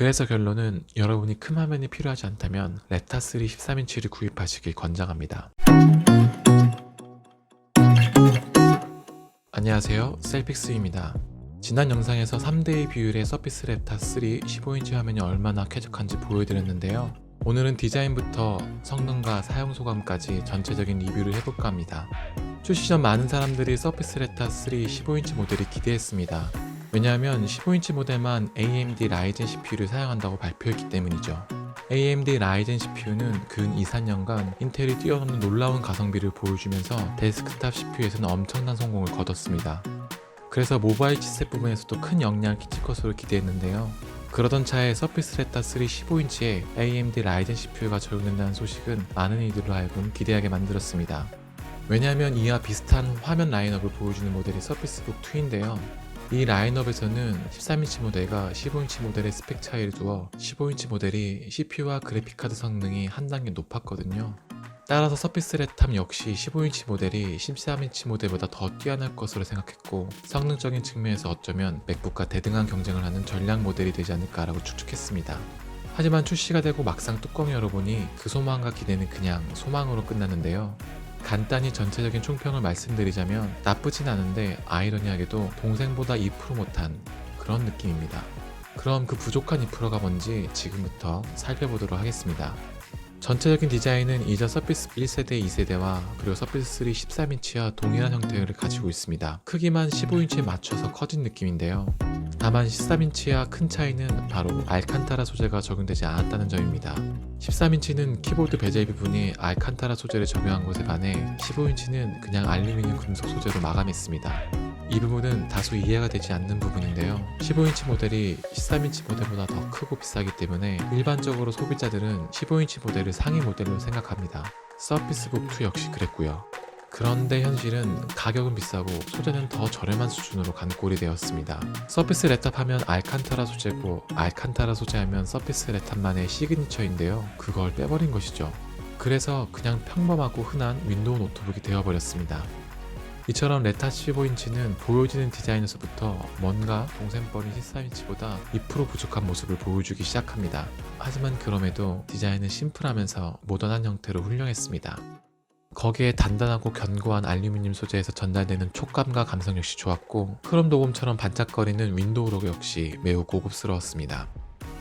그래서 결론은 여러분이 큰 화면이 필요하지 않다면 레타3 13인치를 구입하시길 권장합니다. 안녕하세요. 셀픽스입니다. 지난 영상에서 3대2 비율의 서피스 레타 3 15인치 화면이 얼마나 쾌적한지 보여드렸는데요. 오늘은 디자인부터 성능과 사용 소감까지 전체적인 리뷰를 해볼까 합니다. 출시 전 많은 사람들이 서피스 레타 3 15인치 모델을 기대했습니다. 왜냐하면 15인치 모델만 AMD 라이젠 CPU를 사용한다고 발표했기 때문이죠. AMD 라이젠 CPU는 근 2, 3년간 인텔이 뛰어넘는 놀라운 가성비를 보여주면서 데스크탑 CPU에서는 엄청난 성공을 거뒀습니다. 그래서 모바일 칩셋 부분에서도 큰 영향을 끼칠 것으로 기대했는데요. 그러던 차에 서피스 레타 3 15인치에 AMD 라이젠 CPU가 적용된다는 소식은 많은 이들로 하여금 기대하게 만들었습니다. 왜냐하면 이와 비슷한 화면 라인업을 보여주는 모델이 서피스북 2인데요. 이 라인업에서는 13인치 모델과 15인치 모델의 스펙 차이를 두어 15인치 모델이 CPU와 그래픽카드 성능이 한 단계 높았거든요. 따라서 서피스 레탐 역시 15인치 모델이 13인치 모델보다 더 뛰어날 것으로 생각했고 성능적인 측면에서 어쩌면 맥북과 대등한 경쟁을 하는 전략 모델이 되지 않을까라고 추측했습니다. 하지만 출시가 되고 막상 뚜껑을 열어보니 그 소망과 기대는 그냥 소망으로 끝났는데요. 간단히 전체적인 총평을 말씀드리자면 나쁘진 않은데 아이러니하게도 동생보다 2% 못한 그런 느낌입니다. 그럼 그 부족한 2%가 뭔지 지금부터 살펴보도록 하겠습니다. 전체적인 디자인은 이전 서피스 1세대, 2세대와 그리고 서피스 3 13인치와 동일한 형태를 가지고 있습니다. 크기만 15인치에 맞춰서 커진 느낌인데요. 다만 13인치와 큰 차이는 바로 알칸타라 소재가 적용되지 않았다는 점입니다. 13인치는 키보드 베젤 부분이 알칸타라 소재를 적용한 것에 반해 15인치는 그냥 알루미늄 금속 소재로 마감했습니다. 이 부분은 다소 이해가 되지 않는 부분인데요. 15인치 모델이 13인치 모델보다 더 크고 비싸기 때문에 일반적으로 소비자들은 15인치 모델을 상위 모델로 생각합니다. 서피스북 2 역시 그랬고요. 그런데 현실은 가격은 비싸고 소재는 더 저렴한 수준으로 간 꼴이 되었습니다. 서피스 레탑 하면 알칸타라 소재고 알칸타라 소재 하면 서피스 레탑만의 시그니처인데요. 그걸 빼버린 것이죠. 그래서 그냥 평범하고 흔한 윈도우 노트북이 되어버렸습니다. 이처럼 레타 15인치는 보여지는 디자인에서부터 뭔가 동생뻘인 13인치보다 2% 부족한 모습을 보여주기 시작합니다. 하지만 그럼에도 디자인은 심플하면서 모던한 형태로 훌륭했습니다. 거기에 단단하고 견고한 알루미늄 소재에서 전달되는 촉감과 감성 역시 좋았고 크롬 도금처럼 반짝거리는 윈도우 로고 역시 매우 고급스러웠습니다.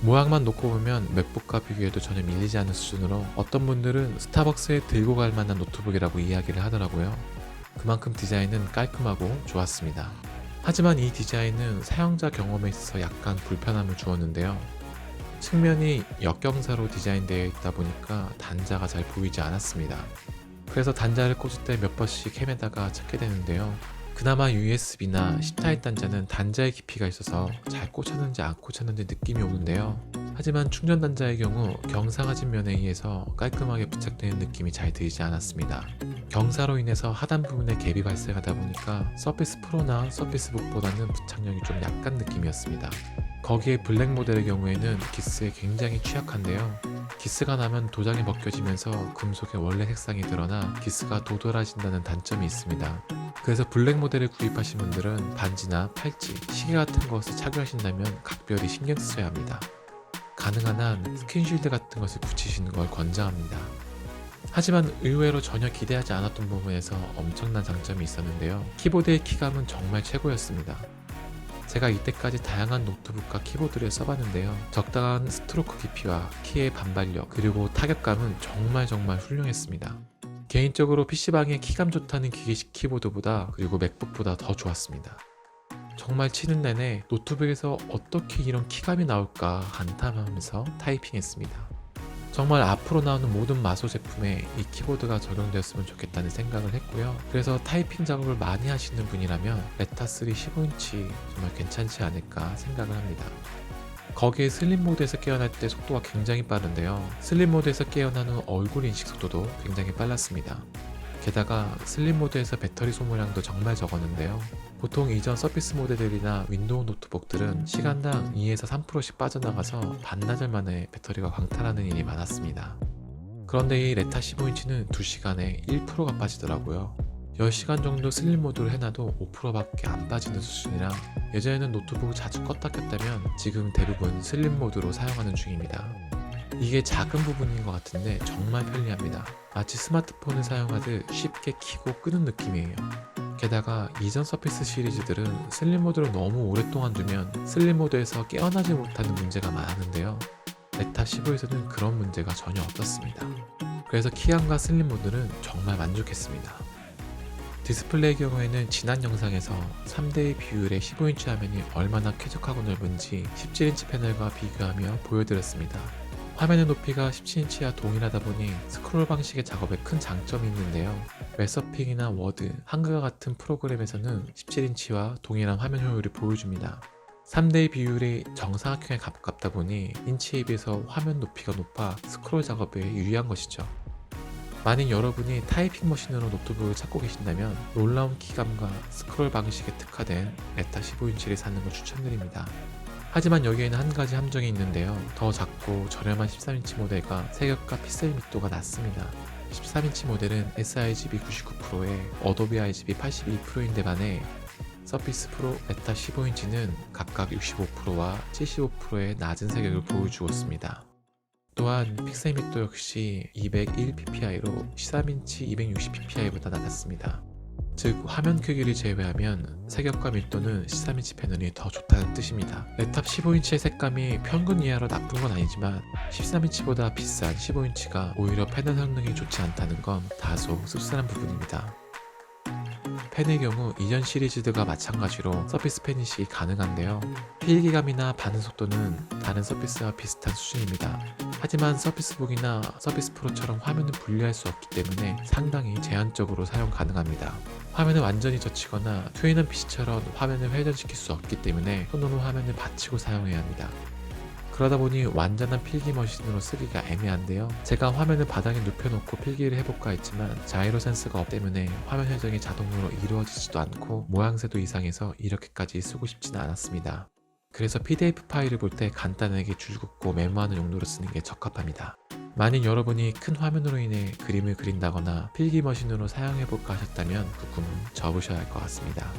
모양만 놓고 보면 맥북과 비교해도 전혀 밀리지 않는 수준으로 어떤 분들은 스타벅스에 들고 갈 만한 노트북이라고 이야기를 하더라고요. 그만큼 디자인은 깔끔하고 좋았습니다. 하지만 이 디자인은 사용자 경험에 있어서 약간 불편함을 주었는데요. 측면이 역경사로 디자인되어 있다 보니까 단자가 잘 보이지 않았습니다. 그래서 단자를 꽂을 때 몇 번씩 헤매다가 찾게 되는데요. 그나마 USB나 10타입 단자는 단자의 깊이가 있어서 잘 꽂혔는지 안 꽂혔는지 느낌이 오는데요. 하지만 충전 단자의 경우 경사가진 면에 의해서 깔끔하게 부착되는 느낌이 잘 들지 않았습니다. 경사로 인해서 하단 부분에 갭이 발생하다 보니까 서피스 프로나 서피스 북보다는 부착력이 좀 약간 느낌이었습니다. 거기에 블랙 모델의 경우에는 기스에 굉장히 취약한데요. 기스가 나면 도장이 벗겨지면서 금속의 원래 색상이 드러나 기스가 도드라진다는 단점이 있습니다. 그래서 블랙 모델을 구입하신 분들은 반지나 팔찌, 시계 같은 것을 착용하신다면 각별히 신경 쓰셔야 합니다. 가능한 한 스킨쉴드 같은 것을 붙이시는 걸 권장합니다. 하지만 의외로 전혀 기대하지 않았던 부분에서 엄청난 장점이 있었는데요. 키보드의 키감은 정말 최고였습니다. 제가 이때까지 다양한 노트북과 키보드를 써봤는데요. 적당한 스트로크 깊이와 키의 반발력, 그리고 타격감은 정말 정말 훌륭했습니다. 개인적으로 PC방에 키감 좋다는 기계식 키보드보다 그리고 맥북보다 더 좋았습니다. 정말 치는 내내 노트북에서 어떻게 이런 키감이 나올까 한탄하면서 타이핑했습니다. 정말 앞으로 나오는 모든 마소 제품에 이 키보드가 적용되었으면 좋겠다는 생각을 했고요. 그래서 타이핑 작업을 많이 하시는 분이라면 레타3 15인치 정말 괜찮지 않을까 생각을 합니다. 거기에 슬림 모드에서 깨어날 때 속도가 굉장히 빠른데요. 슬림 모드에서 깨어나는 얼굴 인식 속도도 굉장히 빨랐습니다. 게다가 슬림 모드에서 배터리 소모량도 정말 적었는데요. 보통 이전 서피스 모델들이나 윈도우 노트북들은 시간당 2에서 3%씩 빠져나가서 반나절 만에 배터리가 광탈하는 일이 많았습니다. 그런데 이 레타 15인치는 2시간에 1%가 빠지더라고요. 10시간 정도 슬림 모드로 해놔도 5%밖에 안 빠지는 수준이라 예전에는 노트북을 자주 껐다 켰다면 지금 대부분 슬림 모드로 사용하는 중입니다. 이게 작은 부분인 것 같은데 정말 편리합니다. 마치 스마트폰을 사용하듯 쉽게 켜고 끄는 느낌이에요. 게다가 이전 서피스 시리즈들은 슬림 모드를 너무 오랫동안 두면 슬림 모드에서 깨어나지 못하는 문제가 많았는데요. 레타 15에서는 그런 문제가 전혀 없었습니다. 그래서 키안과 슬림 모드는 정말 만족했습니다. 디스플레이 경우에는 지난 영상에서 3대의 비율의 15인치 화면이 얼마나 쾌적하고 넓은지 17인치 패널과 비교하며 보여드렸습니다. 화면의 높이가 17인치와 동일하다 보니 스크롤 방식의 작업에 큰 장점이 있는데요. 웹서핑이나 워드, 한글과 같은 프로그램에서는 17인치와 동일한 화면 효율을 보여줍니다. 3대의 비율이 정사각형에 가깝다 보니 인치에 비해서 화면 높이가 높아 스크롤 작업에 유리한 것이죠. 만약 여러분이 타이핑 머신으로 노트북을 찾고 계신다면 놀라운 키감과 스크롤 방식에 특화된 레타 15인치를 사는 걸 추천드립니다. 하지만 여기에는 한 가지 함정이 있는데요. 더 작고 저렴한 13인치 모델과 색역과 픽셀密도가 낮습니다. 13인치 모델은 sRGB 99%에 어도비 RGB 82%인데 반해 서피스 프로 레타 15인치는 각각 65%와 75%의 낮은 색역을 보여주었습니다. 또한 픽셀密도 역시 201ppi로 13인치 260ppi보다 낮았습니다. 즉 화면 크기를 제외하면 색역과 밀도는 13인치 패널이 더 좋다는 뜻입니다. 랩탑 15인치의 색감이 평균 이하로 나쁜 건 아니지만 13인치보다 비싼 15인치가 오히려 패널 성능이 좋지 않다는 건 다소 씁쓸한 부분입니다. 펜의 경우 이전 시리즈들과 마찬가지로 서피스 페니시 가능한데요. 필기감이나 반응 속도는 다른 서피스와 비슷한 수준입니다. 하지만 서피스북이나 서피스 프로처럼 화면을 분리할 수 없기 때문에 상당히 제한적으로 사용 가능합니다. 화면을 완전히 젖히거나 트윈한 PC처럼 화면을 회전시킬 수 없기 때문에 손으로 화면을 받치고 사용해야 합니다. 그러다 보니 완전한 필기 머신으로 쓰기가 애매한데요. 제가 화면을 바닥에 눕혀놓고 필기를 해볼까 했지만 자이로 센서가 없기 때문에 화면 회전이 자동으로 이루어지지도 않고 모양새도 이상해서 이렇게까지 쓰고 싶지는 않았습니다. 그래서 PDF 파일을 볼 때 간단하게 줄 긋고 메모하는 용도로 쓰는 게 적합합니다. 만약 여러분이 큰 화면으로 인해 그림을 그린다거나 필기 머신으로 사용해볼까 하셨다면 그 꿈은 접으셔야 할 것 같습니다.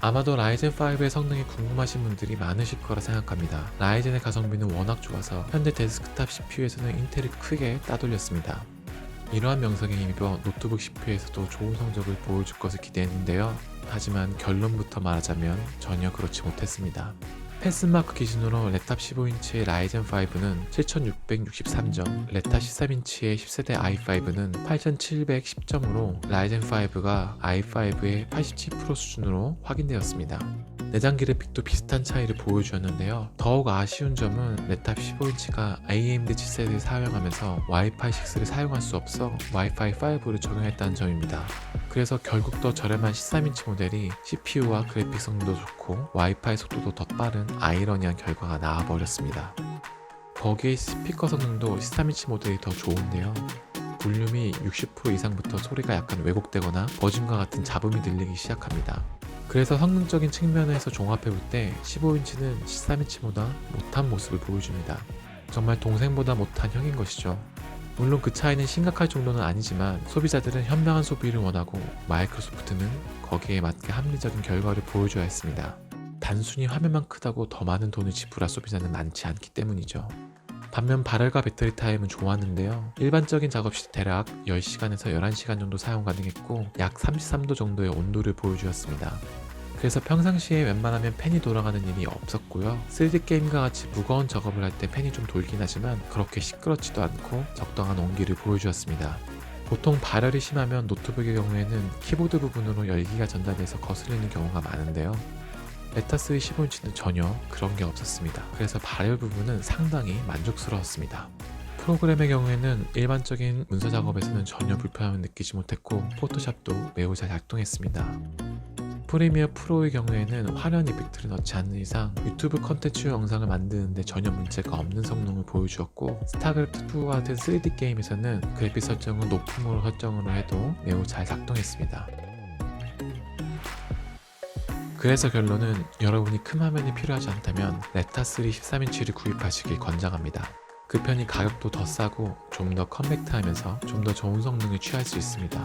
아마도 라이젠 5의 성능이 궁금하신 분들이 많으실 거라 생각합니다. 라이젠의 가성비는 워낙 좋아서 현대 데스크탑 CPU에서는 인텔이 크게 따돌렸습니다. 이러한 명성에 힘입어 노트북 CPU에서도 좋은 성적을 보여줄 것을 기대했는데요. 하지만 결론부터 말하자면 전혀 그렇지 못했습니다. 패스마크 기준으로 랩탑 15인치의 라이젠 5는 7663점, 랩탑 13인치의 10세대 i5는 8710점으로 라이젠 5가 i5의 87% 수준으로 확인되었습니다. 내장 그래픽도 비슷한 차이를 보여주었는데요. 더욱 아쉬운 점은 랩탑 15인치가 AMD 칩셋을 사용하면서 와이파이 6를 사용할 수 없어 와이파이 5를 적용했다는 점입니다. 그래서 결국 더 저렴한 13인치 모델이 CPU와 그래픽 성능도 좋고 와이파이 속도도 더 빠른 아이러니한 결과가 나와버렸습니다. 거기에 스피커 성능도 13인치 모델이 더 좋은데요. 볼륨이 60% 이상부터 소리가 약간 왜곡되거나 버짐과 같은 잡음이 들리기 시작합니다. 그래서 성능적인 측면에서 종합해 볼 때 15인치는 13인치보다 못한 모습을 보여줍니다. 정말 동생보다 못한 형인 것이죠. 물론 그 차이는 심각할 정도는 아니지만 소비자들은 현명한 소비를 원하고 마이크로소프트는 거기에 맞게 합리적인 결과를 보여줘야 했습니다. 단순히 화면만 크다고 더 많은 돈을 지불할 소비자는 많지 않기 때문이죠. 반면 발열과 배터리 타임은 좋았는데요. 일반적인 작업 시 대략 10시간에서 11시간 정도 사용 가능했고 약 33도 정도의 온도를 보여주었습니다. 그래서 평상시에 웬만하면 팬이 돌아가는 일이 없었고요. 3D 게임과 같이 무거운 작업을 할때 팬이 좀 돌긴 하지만 그렇게 시끄럽지도 않고 적당한 온기를 보여주었습니다. 보통 발열이 심하면 노트북의 경우에는 키보드 부분으로 열기가 전달돼서 거슬리는 경우가 많은데요. 레타스의 15인치는 전혀 그런 게 없었습니다. 그래서 발열 부분은 상당히 만족스러웠습니다. 프로그램의 경우에는 일반적인 문서 작업에서는 전혀 불편함을 느끼지 못했고 포토샵도 매우 잘 작동했습니다. 프리미어 프로의 경우에는 화려한 이펙트를 넣지 않는 이상 유튜브 컨텐츠 영상을 만드는데 전혀 문제가 없는 성능을 보여주었고 스타크래프트2와 같은 3D 게임에서는 그래픽 설정을 높음으로 설정으로 해도 매우 잘 작동했습니다. 그래서 결론은 여러분이 큰 화면이 필요하지 않다면 레타3 13인치를 구입하시길 권장합니다. 그 편이 가격도 더 싸고 좀 더 컴팩트하면서 좀 더 좋은 성능을 취할 수 있습니다.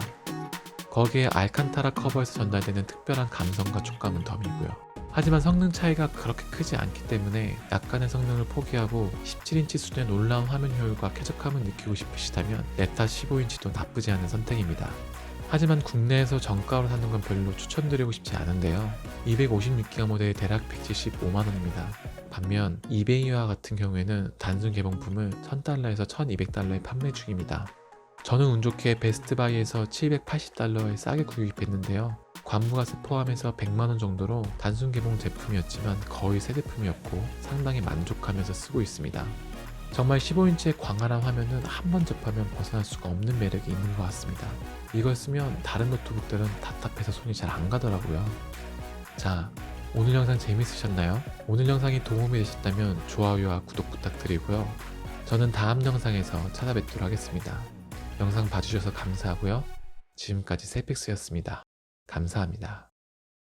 거기에 알칸타라 커버에서 전달되는 특별한 감성과 촉감은 덤이고요. 하지만 성능 차이가 그렇게 크지 않기 때문에 약간의 성능을 포기하고 17인치 수준의 놀라운 화면 효율과 쾌적함을 느끼고 싶으시다면 랩탑 15인치도 나쁘지 않은 선택입니다. 하지만 국내에서 정가로 사는 건 별로 추천드리고 싶지 않은데요. 256기가 모델의 대략 175만원입니다. 반면 이베이와 같은 경우에는 단순 개봉품을 1000달러에서 1200달러에 판매 중입니다. 저는 운 좋게 베스트바이에서 780달러에 싸게 구입했는데요. 관부가세 포함해서 100만원 정도로 단순 개봉 제품이었지만 거의 새 제품이었고 상당히 만족하면서 쓰고 있습니다. 정말 15인치의 광활한 화면은 한 번 접하면 벗어날 수가 없는 매력이 있는 것 같습니다. 이걸 쓰면 다른 노트북들은 답답해서 손이 잘 안 가더라고요. 자, 오늘 영상 재밌으셨나요? 오늘 영상이 도움이 되셨다면 좋아요와 구독 부탁드리고요. 저는 다음 영상에서 찾아뵙도록 하겠습니다. 영상 봐주셔서 감사하고요. 지금까지 세픽스였습니다. 감사합니다.